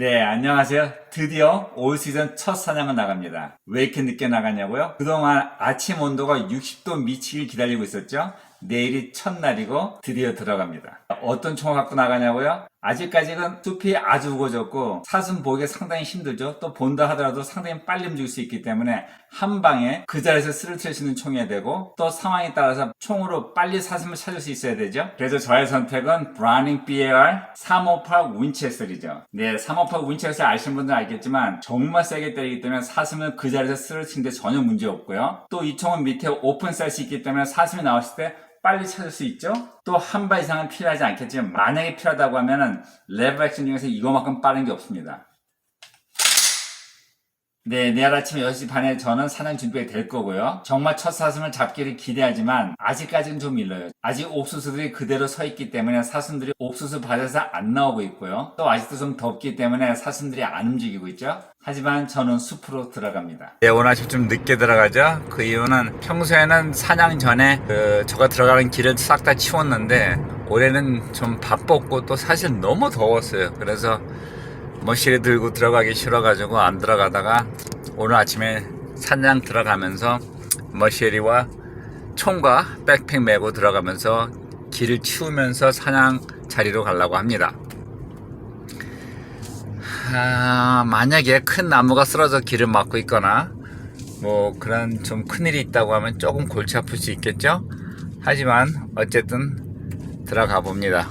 네, 안녕하세요. 드디어 올 시즌 첫 사냥을 나갑니다. 왜 이렇게 늦게 나갔냐고요? 그동안 아침 온도가 60도 미치길 기다리고 있었죠? 내일이 첫날이고 드디어 들어갑니다. 어떤 총을 갖고 나가냐고요? 아직까지는 숲이 아주 우거졌고 사슴 보기가 상당히 힘들죠. 또 본다 하더라도 상당히 빨리 움직일 수 있기 때문에 한 방에 그 자리에서 쓰러뜨릴 수 있는 총이어야 되고 또 상황에 따라서 총으로 빨리 사슴을 찾을 수 있어야 되죠. 그래서 저의 선택은 브라닝 BAR 358 윈체스터이죠. 네, 358 윈체스터 아시는 분들은 알겠지만 정말 세게 때리기 때문에 사슴을 그 자리에서 쓰러뜨리는데 전혀 문제 없고요. 또 이 총은 밑에 오픈 셀이 있기 때문에 사슴이 나왔을 때 빨리 찾을 수 있죠? 또 한 발 이상은 필요하지 않겠지만 만약에 필요하다고 하면은 레버 액션 중에서 이거만큼 빠른 게 없습니다. 네, 내일 아침 6시 반에 저는 사냥 준비가 될 거고요. 정말 첫 사슴을 잡기를 기대하지만 아직까지는 좀 일러요. 아직 옥수수들이 그대로 서 있기 때문에 사슴들이 옥수수 밭에서 안 나오고 있고요. 또 아직도 좀 덥기 때문에 사슴들이 안 움직이고 있죠. 하지만 저는 숲으로 들어갑니다. 네, 오늘 아침 좀 늦게 들어가죠. 그 이유는 평소에는 사냥 전에 그 저가 들어가는 길을 싹 다 치웠는데 올해는 좀 바빴고 또 사실 너무 더웠어요. 그래서 머시를 들고 들어가기 싫어가지고 안 들어가다가 오늘 아침에 산장 들어가면서 머시리와 총과 백팩 메고 들어가면서 길을 치우면서 사냥 자리로 가려고 합니다. 아, 만약에 큰 나무가 쓰러져 길을 막고 있거나 뭐 그런 좀 큰일이 있다고 하면 조금 골치 아플 수 있겠죠? 하지만 어쨌든 들어가 봅니다.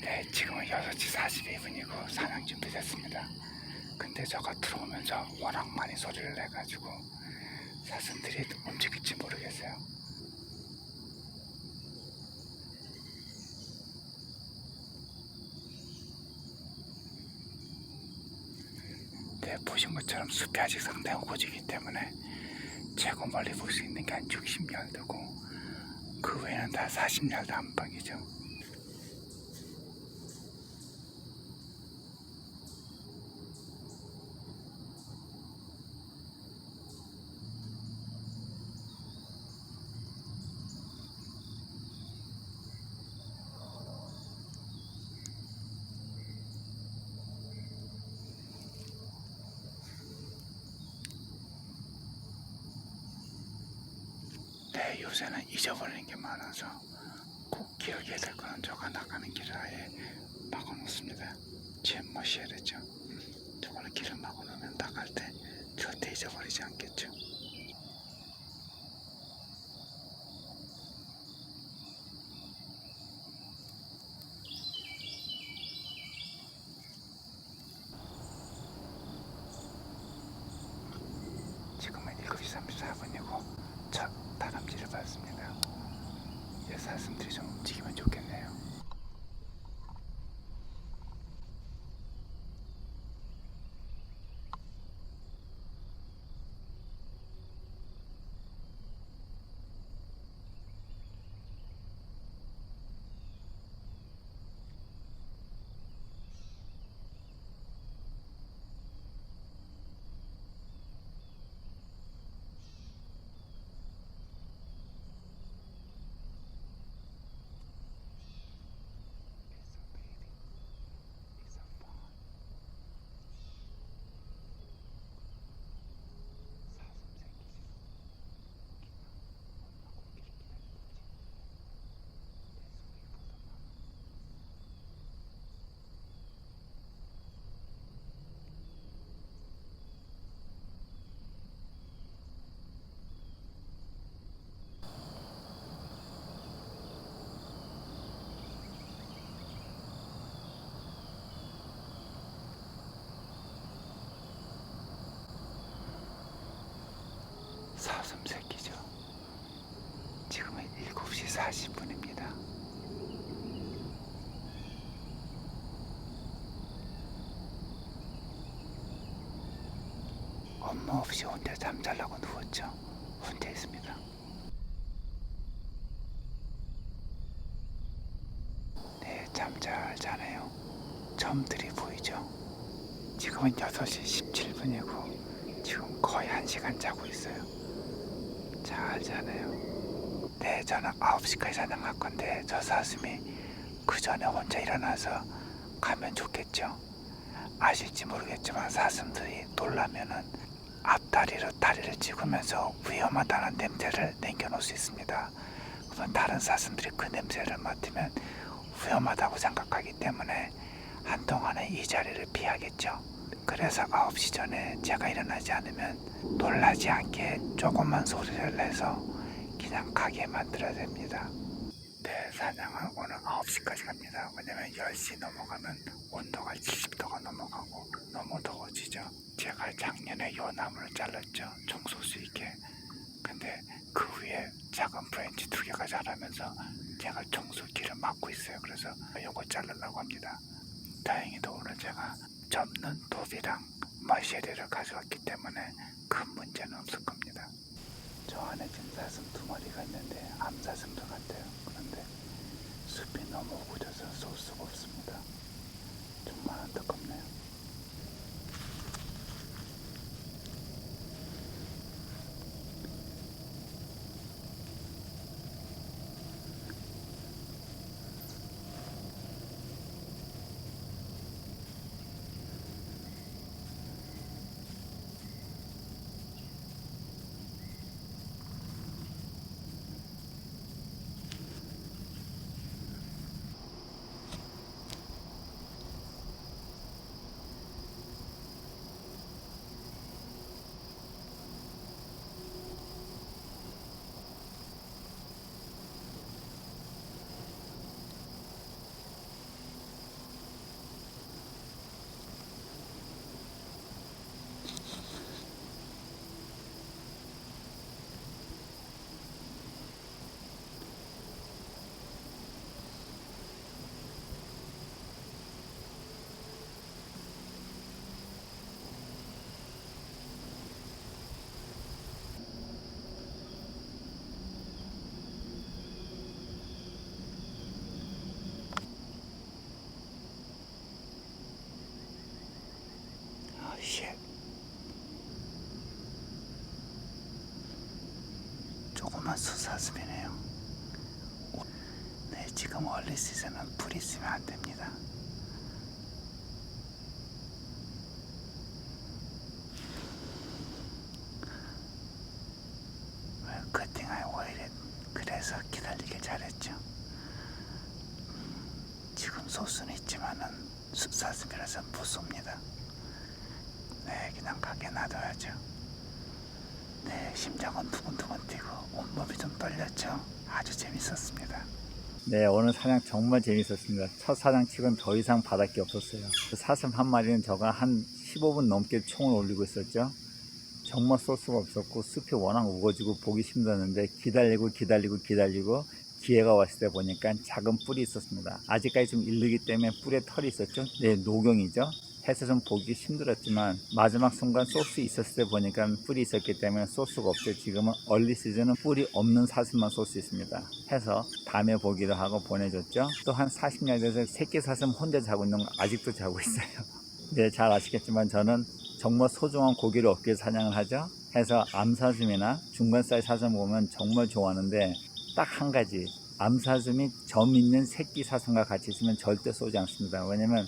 네, 지금은 6시 42분이고 사냥 준비됐습니다. 근데 저가 들어오면서 워낙 많이 소리를 내가지고 사슴들이 움직일지 모르겠어요. 네, 보신 것처럼 숲이 아직 상당히 고지기 때문에 최고 멀리 볼 수 있는 게 한 60야드고 그 외에는 다 40야드 안팎이죠. 네, 요새는 잊어버리는 게 많아서 꼭 기억해야 될 거는 저가 나가는 길을 아예 막아놓습니다. 잼머시에랬죠. 저거는 길을 막아놓으면 나갈 때 절대 잊어버리지 않겠죠. 지금은 7시 34분이고 첫 다람쥐를 봤습니다. 이제 사슴들이 좀 움직이면 좋겠네요. 새끼죠. 지금은 7시 40분입니다. 엄마 없이 혼자 잠자려고 누웠죠. 혼자 있습니다. 네, 잠잘 자네요. 점들이 보이죠? 지금은 6시 17분이고 지금 거의 1시간 자고 있어요. 잘 자네요. 네, 저는 9시까지 사냥할 건데 저 사슴이 그 전에 혼자 일어나서 가면 좋겠죠. 아실지 모르겠지만 사슴들이 놀라면은 앞다리로 다리를 찍으면서 위험하다는 냄새를 남겨놓을 수 있습니다. 그러면 다른 사슴들이 그 냄새를 맡으면 위험하다고 생각하기 때문에 한동안은 이 자리를 피하겠죠. 그래서 9시 전에 제가 일어나지 않으면 놀라지 않게 조금만 소리를 내서 그냥 가게 만들어야 됩니다. 네, 사냥은 오늘 9시까지 갑니다. 왜냐면 10시 넘어가면 온도가 70도가 넘어가고 너무 더워지죠. 제가 작년에 요 나무를 잘랐죠. 총쏠수 있게. 근데 그 위에 작은 브랜치 두 개가 자라면서 제가 청소기를 막고 있어요. 그래서 요거 자르려고 합니다. 다행히도 오늘 제가 접는 도비랑 마쉐리를 가져왔기 때문에 큰 문제는 없을 겁니다. 저 안에 지금 사슴 두 마리가 있는데 암사슴도 같아요. 그런데 숲이 너무 우거져서 쏠 수가 없습니다. 정말 안타깝네요. 아, 쉣. 수사슴이네요. 네, 지금 원래 시즌은 불이 있으면 안 됩니다. 커팅할 오일에 그래서 기다리길 잘했죠. 지금 소스는 있지만은 숫사슴이라서 무섭니다. 네, 그냥 가게 놔둬야죠. 네, 심장은 두근두근 뛰고 온몸이 좀 떨렸죠. 아주 재밌었습니다. 네, 오늘 사냥 정말 재밌었습니다. 첫 사냥 치고는 더 이상 바랄 게 없었어요. 그 사슴 한 마리는 저가 한 15분 넘게 총을 올리고 있었죠. 정말 쏠 수가 없었고 숲이 워낙 우거지고 보기 힘들었는데 기다리고 기다리고 기다리고 기회가 왔을 때 보니까 작은 뿔이 있었습니다. 아직까지 좀 이르기 때문에 뿔에 털이 있었죠. 네, 노경이죠. 해서 좀 보기 힘들었지만 마지막 순간 쏠수 있었을 때 보니까 뿔이 있었기 때문에 쏠 수가 없어요. 지금은 얼리 시즌은 뿔이 없는 사슴만 쏠수 있습니다. 해서 다음에 보기로 하고 보내줬죠. 또 한 40야드에서 새끼 사슴 혼자 자고 있는 거 아직도 자고 있어요. 네, 잘 아시겠지만 저는 정말 소중한 고기를 얻기 위해 사냥을 하죠. 해서 암사슴이나 중간 사이즈 사슴 보면 정말 좋아하는데 딱 한 가지 암사슴이 점 있는 새끼 사슴과 같이 있으면 절대 쏘지 않습니다. 왜냐면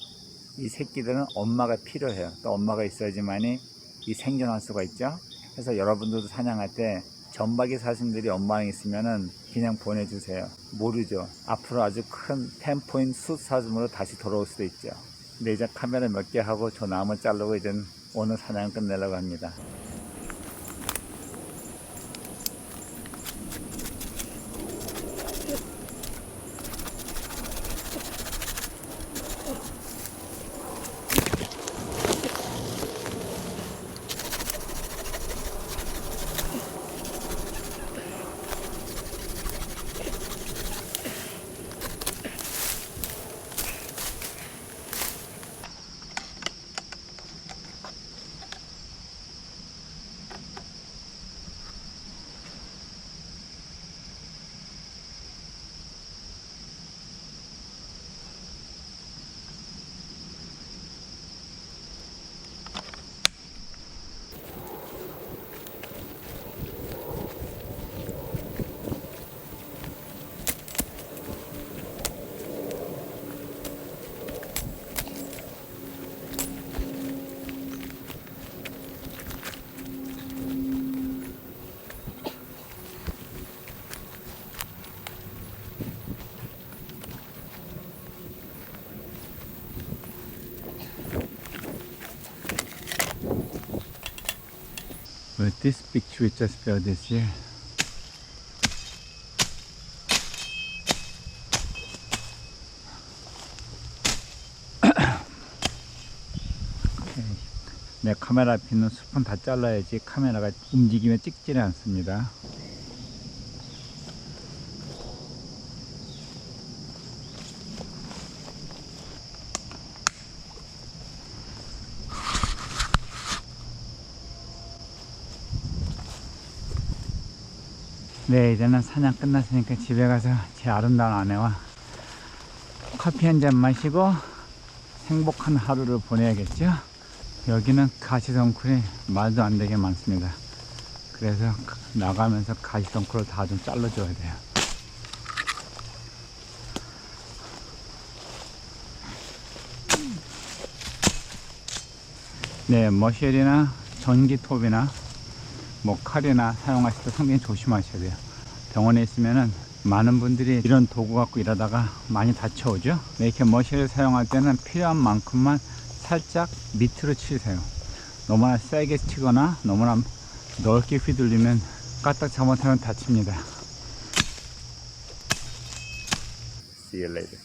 이 새끼들은 엄마가 필요해요. 또 엄마가 있어야지만이 이 생존할 수가 있죠. 그래서 여러분들도 사냥할 때 점박이 사슴들이 엄마랑 있으면은 그냥 보내주세요. 모르죠. 앞으로 아주 큰 템포인 숫 사슴으로 다시 돌아올 수도 있죠. 이제 카메라 몇 개 하고 저 나무 자르고 이제 오늘 사냥 끝내려고 합니다. But this picture we just built this year. 내 카메라 앞에 있는 숲은 다 잘라야지 카메라가 움직이면 찍지는 않습니다. 네, 이제는 사냥 끝났으니까 집에 가서 제 아름다운 아내와 커피 한 잔 마시고 행복한 하루를 보내야겠죠? 여기는 가시덩굴이 말도 안 되게 많습니다. 그래서 나가면서 가시덩굴을 다 좀 잘라줘야 돼요. 네, 머실이나 전기톱이나 뭐 칼이나 사용하실 때 상당히 조심하셔야 돼요. 병원에 있으면은 많은 분들이 이런 도구 갖고 일하다가 많이 다쳐오죠. 네, 이렇게 머신을 사용할 때는 필요한 만큼만 살짝 밑으로 치세요. 너무나 세게 치거나 너무나 넓게 휘둘리면 까딱 잘못하면 다칩니다. See you later.